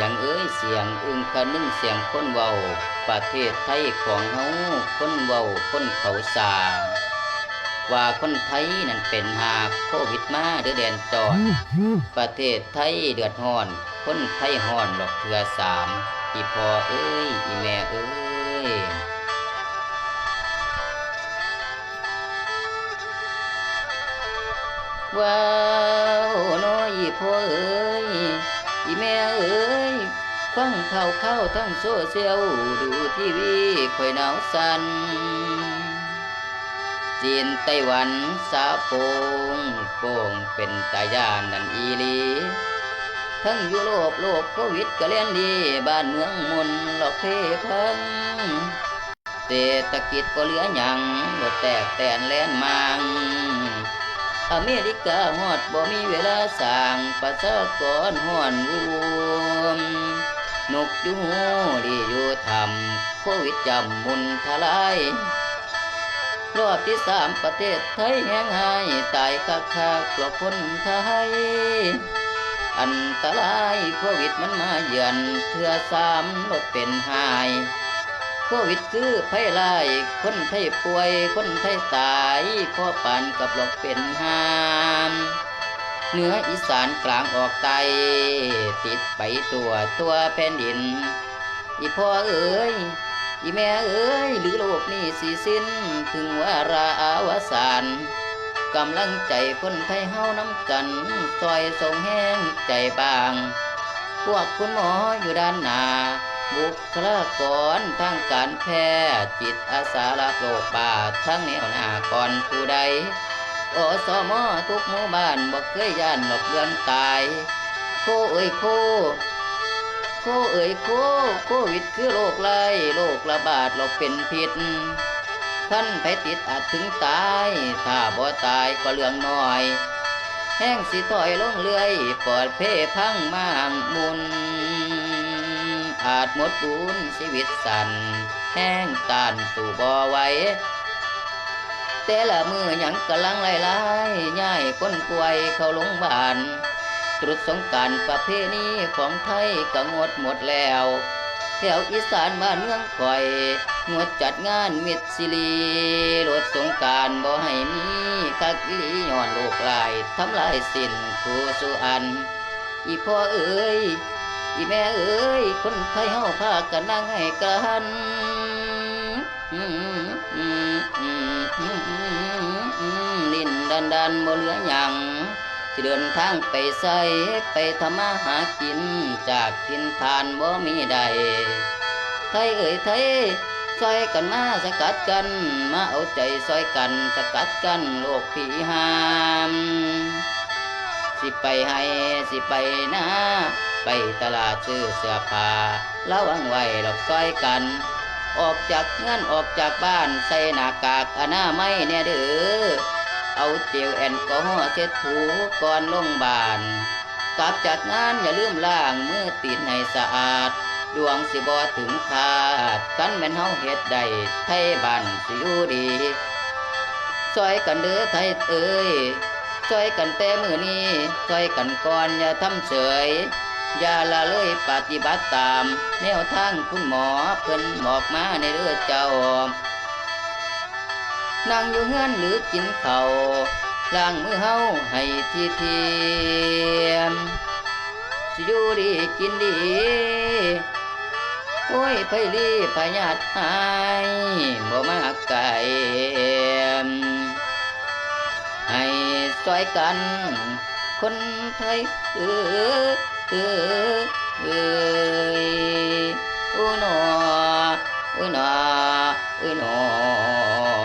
สียงเอ้ยเสียงอึ้งคะนึ่งเสียงคนเว้าประเทศไทยของเฮาคนเว้าคนเขาสาว่าคนไทยนั่นเป็นหาโควิดมาเดือแดนจอดประเทศไทยเดือดร้อน คนไทยฮ้อนดอกเทือสามอีพอเอ้ยอีแม่เอ้ยว้าวน้อยอีพ่อเอ้ยอีแม่เอ้ย ฟังข่าวข่าวทั้งโซเชียลดูทีวีข่อยหนาวสันจีนไต้หวันสาโปงโป่งเป็นตายานนันอีลีทั้งยุโรปโลกโควิดก็เล่นดี บ้านเมืองมนหลอกเพพังเศรษฐกิจก็เหลือหยังรถแตกแตนแล่นมังอเมริกาฮอดบ่มีเวลาสร้างประชากรฮ้อนวูม นกอยู่หูดีอยู่ทำโควิดจำมุนทลายรอบที่สามประเทศไทยแห้งหายตายคักคักกว่าคนไทย อันตรายโควิดมันมาเยือนเทือสามลดเป็นหายโควิดคือไพ่ลายคนไทยป่วย คนไทยตายพ่อปานกับหลอกเป็นหาม เหนืออีสานกลางออกไตติดไปตัวตัวแผ่นดิน อีพ่อเอ๋ยอีแม่เอ๋ยหรือโลกนี้สิสิ้น ถึงว่าราอาวสานกำลังใจคนไทยเฮาน้ำกันซอยส่งแห้งใจบาง พวกคุณหมออยู่ด้านหน้าบุคลากรทางการแพทย์จิตอาสารับโรคบาดทั้งแนวหน้าก่อนผู้ใด อสมอทุกหมู่บ้านบอกเคยย่านหลอกเดือนตายโคเอ้ยโคโคเอ่ยโคโควิดคือโรคไร้โรคระบาดโรคเป็นพิษท่านไปติดอาจถึงตาย ถ้าบ่ตายก็เรื่องน้อย แห้งสิถอยลงเรื่อยปอดเพพังมางมุน อาจหมดบุญชีวิตสัน แห้งตานสู่บ่อไหว แต่ละมือหยังกำลังไล่ไล่ย่ายคนป่วยเข้าโรงพยาบาลตรุษสงการประเพณีของไทยก็งดหมดแล้วแถวอีสานบ้านเมืองข่อยงดจัดงานมิตรสิรีรถสงการบ่ให้มีคักอีหลีย้อนโลกลายทำลายสิ้นผู้สุอัน อีพ่อเอ๋ยอีแม่เอ๋ยคนไทยเฮาพากันนั่งให้กัน ลินดันดันบ่เหลือหยังสิเดินทางไปใส่ไปทำมาหากิน จากทินทานบ่มีใดไทยเอ่ยไทยซอยกันมาสกัดกัน มาเอาใจซอยกันสกัดกันโลกผีหาม สิไปให้สิไปนะไปตลาดซื้อเสื้อผ้าระวังไว้หลอกซอยกัน ออกจากเงื่อนออกจากบ้านใส่หน้ากากอนาไมัยเนี่ยเด้อเอาเจลแอลกอฮอล์เช็ดถูก่อนลงบานกลับจากงานอย่าลืมล้างมือตีนให้สะอาด ดวงสิบอถึงขาดกันแม่นเฮาเฮ็ดได้ไทยบ้านสิอยู่ดีซอยกันเด้อไทยเอ้ยซอยกันแต่มือนี้ซอยกันก่อนอย่าทำเฉย อย่าละเลยปฏิบัติตาม แนวทางคุณหมอเพิ่นบอกมาในเรือเจ้า นั่งอยู่เฮือนหรือกินเขา่าล้างมือเฮาให้ทีเทียมสิอยู่ดีกินดี โอ้ยไผลีพญาติหายบ่มาไก่ให้ซอยกัน คนไทยเออเออเอยโอ้หนออ้ยหนออ้ยหนอ